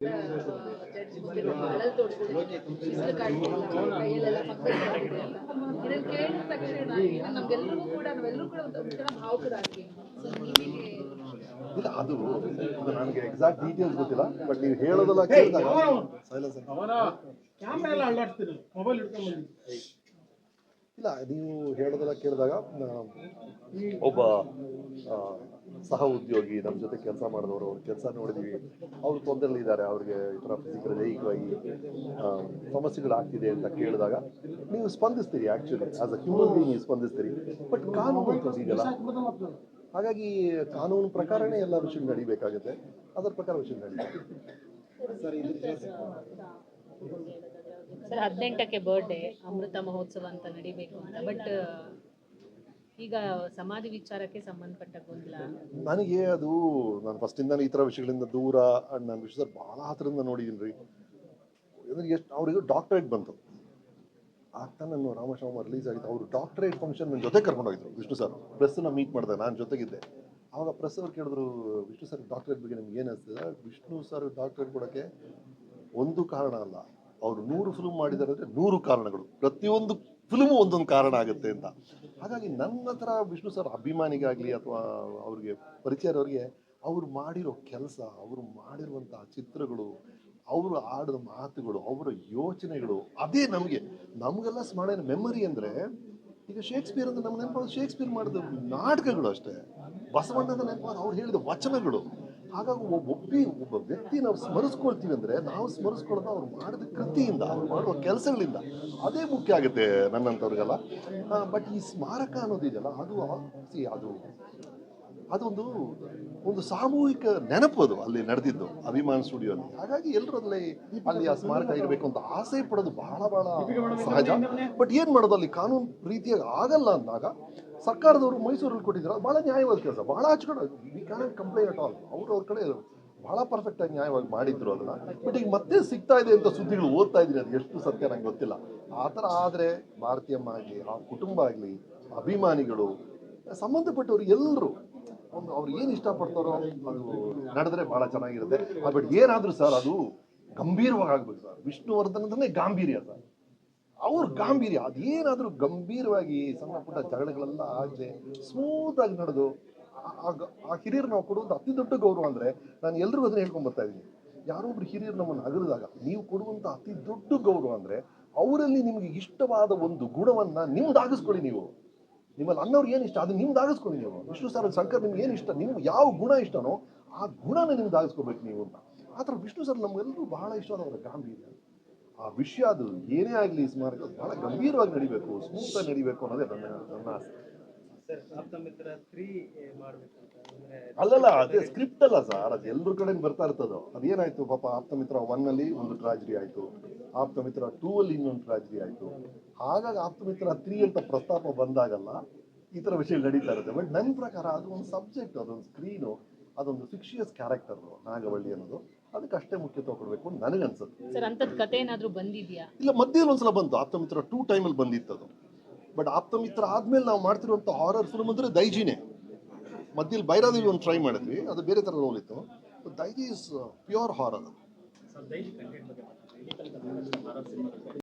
ಇದನ್ನ ಕೇಳಿದ ತಕ್ಷಣ ಈಗ ನಮ್ಗೆಲ್ರಿಗೂ ಕೂಡ ನಾವೆಲ್ಲರೂ ಕೂಡ ಒಂಥರ ಭಾವುಕರಾಗಿ ಸೊ ನಿಮಗೆ ಇಲ್ಲ ಅದು ನನಗೆ ಎಕ್ಸಾಕ್ಟ್ ಡೀಟೇಲ್ಸ್ ಗೊತ್ತಿಲ್ಲ ಬಟ್ ನೀವು ಹೇಳೋದಲ್ಲ ಕೇಳಿದಾಗ ಸೈಲೆನ್ಸ್ ಕ್ಯಾಮ್ರಾ ಎಲ್ಲ ಅಳ್ಳಾಡ್ತಿದ್ರು ಮೊಬೈಲ್ ಹಿಡ್ಕೊಂಡ್ ಬಂದಿದ್ದು ಇಲ್ಲ, ನೀವು ಹೇಳೋದೆಲ್ಲ ಕೇಳಿದಾಗ ಒಬ್ಬ ಸಹ ಉದ್ಯೋಗಿ ನಮ್ಮ ಜೊತೆ ಕೆಲಸ ಮಾಡಿದವರು, ಅವ್ರ ಕೆಲಸ ನೋಡಿದ್ವಿ. ಅವರು ತೊಂದರೆಲಿದ್ದಾರೆ ಅವ್ರಿಗೆ ಈ ಥರ ಫಿಸಿಕಲ್ ದೈಹಿಕವಾಗಿ ಸಮಸ್ಯೆಗಳು ಸಮಸ್ಯೆಗಳಾಗ್ತಿದೆ ಅಂತ ಕೇಳಿದಾಗ, ನೀವು ಸ್ಪಂದಿಸ್ತೀರಿ actually as a human being ಸ್ಪಂದಿಸ್ತೀರಿ. But ಕಾನೂನು ಇದೆಯಲ್ಲ, ಹಾಗಾಗಿ ಕಾನೂನು ಪ್ರಕಾರನೇ ಎಲ್ಲ ವಿಷಯ ನಡಿಬೇಕಾಗುತ್ತೆ. ಅದರ ಪ್ರಕಾರ ವಿಷಯ ನಡೀಬೇಕು. ಸರ್, ಹದಿನೆಂಟಕ್ಕೆ ಬರ್ಡೇ ಅಮೃತ ಮಹೋತ್ಸವ ಅಂತ ನಡಿಬೇಕು ಅಂತ. ಬಟ್ ಈಗ ಸಮಾಧಿ ವಿಚಾರಕ್ಕೆ ಸಂಬಂಧಪಟ್ಟ ಗೊಂದಲ? ನನಗೆ ಅದು, ನಾನು ಫಸ್ಟಿಂದ ಈ ತರ ವಿಷಯಗಳಿಂದ ದೂರ ಅಂಡ್ ನಾನು ವಿಷಯ ಭಾಳ ಹತ್ರದಿಂದ ನೋಡಿದೀನಿ ರೀ. ಅಂದ್ರೆ ಎಷ್ಟು ಅವರಿಗೆ ಡಾಕ್ಟರೇಟ್ ಬಂತು. ಆಗ್ತಾ ನಾನು ರಾಮಶಾಮ ರಿಲೀಸ್ ಆಗಿತ್ತು ಅವರು ಡಾಕ್ಟರೇಟ್ ಫಂಕ್ಷನ್ ನನ್ನ ಜೊತೆ ಕರ್ಕೊಂಡೋಗಿದ್ರು ವಿಷ್ಣು ಸರ್. ಪ್ರೆಸ್ನ ಮೀಟ್ ಮಾಡಿದೆ, ನಾನು ಜೊತೆಗಿದ್ದೆ. ಆವಾಗ ಪ್ರೆಸ್ ಅವ್ರು ಕೇಳಿದ್ರು, ವಿಷ್ಣು ಸರ್ ಡಾಕ್ಟರೇಟ್ ಬಗ್ಗೆ ನಿಮ್ಗೆ ಏನು ಅನಿಸ್ತದೆ? ವಿಷ್ಣು ಸರ್ ಡಾಕ್ಟರೇಟ್ ಕೊಡೋಕ್ಕೆ ಒಂದು ಕಾರಣ ಅಲ್ಲ. ಅವರು ನೂರು ಫಿಲ್ಮ್ ಮಾಡಿದ್ದಾರೆ ಅಂದರೆ ನೂರು ಕಾರಣಗಳು. ಪ್ರತಿಯೊಂದು ಫಿಲ್ಮು ಒಂದೊಂದು ಕಾರಣ ಆಗುತ್ತೆ ಅಂತ. ಹಾಗಾಗಿ ನನ್ನ ಹತ್ರ ವಿಷ್ಣು ಸರ್ ಅಭಿಮಾನಿಗಾಗಲಿ ಅಥವಾ ಅವ್ರಿಗೆ ಪರಿಚಯ ಇರೋರಿಗೆ, ಅವ್ರು ಮಾಡಿರೋ ಕೆಲಸ, ಅವರು ಮಾಡಿರುವಂಥ ಚಿತ್ರಗಳು, ಅವರು ಆಡಿದ ಮಾತುಗಳು, ಅವರ ಯೋಚನೆಗಳು, ಅದೇ ನಮಗೆ. ನಮಗೆಲ್ಲ ಸ್ಮರಣೆ ಮೆಮೊರಿ ಅಂದರೆ, ಈಗ ಶೇಕ್ಸ್ಪಿಯರ್ ಅಂತ ನಮ್ಗೆ ನೆನಪಾದ ಶೇಕ್ಸ್ಪಿಯರ್ ಮಾಡಿದ ನಾಟಕಗಳು ಅಷ್ಟೇ. ಬಸವಣ್ಣನ ನೆನಪಾದ ಅವ್ರು ಹೇಳಿದ ವಚನಗಳು. ಹಾಗಾಗಿ ಒಬ್ಬ ಒಬ್ಬಿ ವ್ಯಕ್ತಿ ನಾವು ಸ್ಮರಿಸ್ಕೊಳ್ತೀವಿ ಅಂದರೆ ನಾವು ಸ್ಮರಿಸ್ಕೊಳ್ಳೋದು ಅವ್ರು ಮಾಡಿದ ಕೃತಿಯಿಂದ ಅವ್ರು ಮಾಡುವ ಕೆಲಸಗಳಿಂದ. ಅದೇ ಮುಖ್ಯ ಆಗುತ್ತೆ ನನ್ನಂಥವ್ರಿಗೆಲ್ಲ ಬಟ್ ಈ ಸ್ಮಾರಕ ಅನ್ನೋದಿದೆಯಲ್ಲ ಅದು ಸಿ ಅದು ಅದೊಂದು ಒಂದು ಸಾಮೂಹಿಕ ನೆನಪು ಅದು ಅಲ್ಲಿ ನಡೆದಿದ್ದು ಅಭಿಮಾನ್ ಸ್ಟುಡಿಯೋ ಅಲ್ಲಿ ಹಾಗಾಗಿ ಎಲ್ಲರೂ ಅಲ್ಲಿ ಅಲ್ಲಿ ಆ ಸ್ಮಾರಕ ಇರಬೇಕು ಅಂತ ಆಸೆ ಪಡೋದು ಬಹಳ ಬಹಳ ಸಹಜ. ಬಟ್ ಏನ್ ಮಾಡೋದು ಅಲ್ಲಿ? ಕಾನೂನು ರೀತಿಯಾಗಿ ಆಗಲ್ಲ ಅಂದಾಗ ಸರ್ಕಾರದವರು ಮೈಸೂರಲ್ಲಿ ಕೊಟ್ಟಿದ್ರು ಅದು ಬಹಳ ನ್ಯಾಯವಾದ ಕೆಲಸ. ಬಹಳ ಹಚ್ಕೊಂಡು we can complaint at all. ಅವ್ರು ಅವ್ರ ಕಡೆ ಬಹಳ ಪರ್ಫೆಕ್ಟ್ ಆಗಿ ನ್ಯಾಯವಾಗಿ ಮಾಡಿದ್ರು ಅದನ್ನ. ಬಟ್ ಈಗ ಮತ್ತೆ ಸಿಗ್ತಾ ಇದೆ ಅಂತ ಸುದ್ದಿಗಳು ಓದ್ತಾ ಇದ್ದೀನಿ ಅದು ಎಷ್ಟು ಸತ್ಯ ನಂಗೆ ಗೊತ್ತಿಲ್ಲ. ಆ ಥರ ಆದರೆ ಭಾರತೀಯಮ್ಮ ಆಗಲಿ, ಆ ಕುಟುಂಬ ಆಗಲಿ, ಅಭಿಮಾನಿಗಳು, ಸಂಬಂಧಪಟ್ಟವ್ರು ಎಲ್ಲರೂ ಒಂದು ಅವ್ರು ಏನು ಇಷ್ಟಪಡ್ತಾರೋ ಅದು ನಡೆದ್ರೆ ಬಹಳ ಚೆನ್ನಾಗಿರುತ್ತೆ. ಬಟ್ ಏನಾದರೂ ಸರ್ ಅದು ಗಂಭೀರವಾಗಿ ಆಗ್ಬೇಕು ಸರ್. ವಿಷ್ಣುವರ್ಧನ್ ಅಂದ್ರೆ ಗಾಂಭೀರ್ಯ ಸರ್. ಅವ್ರ ಗಾಂಭೀರ್ಯ ಅದೇನಾದರೂ ಗಂಭೀರವಾಗಿ ಸಣ್ಣ ಪುಟ್ಟ ಜಗಳಗಳೆಲ್ಲ ಆಗದೆ ಸ್ಮೂತ್ ಆಗಿ ನಡೆದು ಆ- ಹಿರಿಯರು ನಾವು ಕೊಡುವಂಥ ಅತಿ ದೊಡ್ಡ ಗೌರವ ಅಂದರೆ ನಾನು ಎಲ್ರಿಗೂ ಅದನ್ನ ಹೇಳ್ಕೊಂಡು ಬರ್ತಾ ಇದ್ದೀನಿ. ಯಾರೊಬ್ರು ಹಿರಿಯರು ನಮ್ಮನ್ನು ಅಗಲಿದಾಗ ನೀವು ಕೊಡುವಂಥ ಅತಿ ದೊಡ್ಡ ಗೌರವ ಅಂದರೆ ಅವರಲ್ಲಿ ನಿಮಗೆ ಇಷ್ಟವಾದ ಒಂದು ಗುಣವನ್ನ ನಿಮ್ದಾಗಿಸ್ಕೊಳ್ಳಿ ನೀವು. ನಿಮ್ಮಲ್ಲಿ ಅನ್ನೋರು ಏನು ಇಷ್ಟ ಅದು ನಿಮ್ದಾಗಿಸ್ಕೊಳ್ಳಿ ನೀವು. ವಿಷ್ಣು ಸರ್ ಶಂಕರ್ ನಿಮ್ಗೆ ಏನು ಇಷ್ಟ, ನಿಮ್ಗೆ ಯಾವ ಗುಣ ಇಷ್ಟನೋ ಆ ಗುಣನ ನಿಮ್ದಾಗಿಸ್ಕೋಬೇಕು ನೀವು ಅಂತ. ಆ ಥರ ವಿಷ್ಣು ಸರ್ ನಮ್ಗೆಲ್ಲರೂ ಬಹಳ ಇಷ್ಟವಾದವರ ಗಾಂಭೀರ್ಯ. ಆ ವಿಷಯ ಅದು ಏನೇ ಆಗಲಿ ಸ್ಮಾರಕ ಬಹಳ ಗಂಭೀರವಾಗಿ ನಡಿಬೇಕು ಸ್ಮೂತ್ ಆಗಿ ನಡಿಬೇಕು ಅನ್ನೋದೇ ನನ್ನ ನನ್ನ ಆಸೆ. ಅಲ್ಲಲ್ಲ ಅದೇ ಸ್ಕ್ರಿಪ್ಟ್ ಅಲ್ಲ ಸರ್ ಅದು ಎಲ್ಲರ ಕಡೆ ಬರ್ತಾ ಇರ್ತದ. ಅದೇನಾಯ್ತು ಪಾಪ ಆಪ್ತ ಮಿತ್ರ ಒನ್ ಅಲ್ಲಿ ಒಂದು ಟ್ರಾಜಿಡಿ ಆಯ್ತು ಆಪ್ತ ಮಿತ್ರ ಟೂ ಅಲ್ಲಿ ಇನ್ನೊಂದು ಟ್ರಾಜಿಡಿ ಆಯ್ತು. ಹಾಗಾಗಿ ಆಪ್ತ ಮಿತ್ರ ತ್ರೀ ಅಂತ ಪ್ರಸ್ತಾಪ ಬಂದಾಗಲ್ಲ ಈ ತರ ವಿಷಯ ನಡೀತಾ ಇರುತ್ತೆ. ಬಟ್ ನನ್ನ ಪ್ರಕಾರ ಅದು ಒಂದು ಸಬ್ಜೆಕ್ಟ್ ಅದೊಂದು ಸ್ಕ್ರೀನು ಅದೊಂದು ಫಿಕ್ಷಿಯಸ್ ಕ್ಯಾರೆಕ್ಟರ್ ನಾಗವಳ್ಳಿ ಅನ್ನೋದು. ಅದಕ್ಕೆ ಅಷ್ಟೇ ಮುಖ್ಯತ್ವ ಕೊಡಬೇಕು ಅಂತ ನನಗನ್ಸುತ್ತೆ. ಸರ್ ಅಂಥದ್ದು ಕತೆ ಏನಾದರೂ ಬಂದಿದ್ಯಾ? ಇಲ್ಲ ಮಧ್ಯದಲ್ಲಿ ಒಂದ್ಸಲ ಬಂತು. ಆಪ್ತಮಿತ್ರ ಟೂ ಟೈಮಲ್ಲಿ ಬಂದಿತ್ತು ಅದು. ಬಟ್ ಆಪ್ತಮಿತ್ರ ಆದ್ಮೇಲೆ ನಾವು ಮಾಡ್ತಿರುವಂಥ ಹಾರರ್ ಫಿಲ್ಮ್ ಅಂದ್ರೆ ದೈಜಿನೇ. ಮಧ್ಯದಲ್ಲಿ ಬೈರಾದೇವಿ ಒಂದು ಟ್ರೈ ಮಾಡಿದ್ವಿ. ಅದು ಬೇರೆ ಥರ ರೋಲ್ ಇತ್ತು. Daiji is pure horror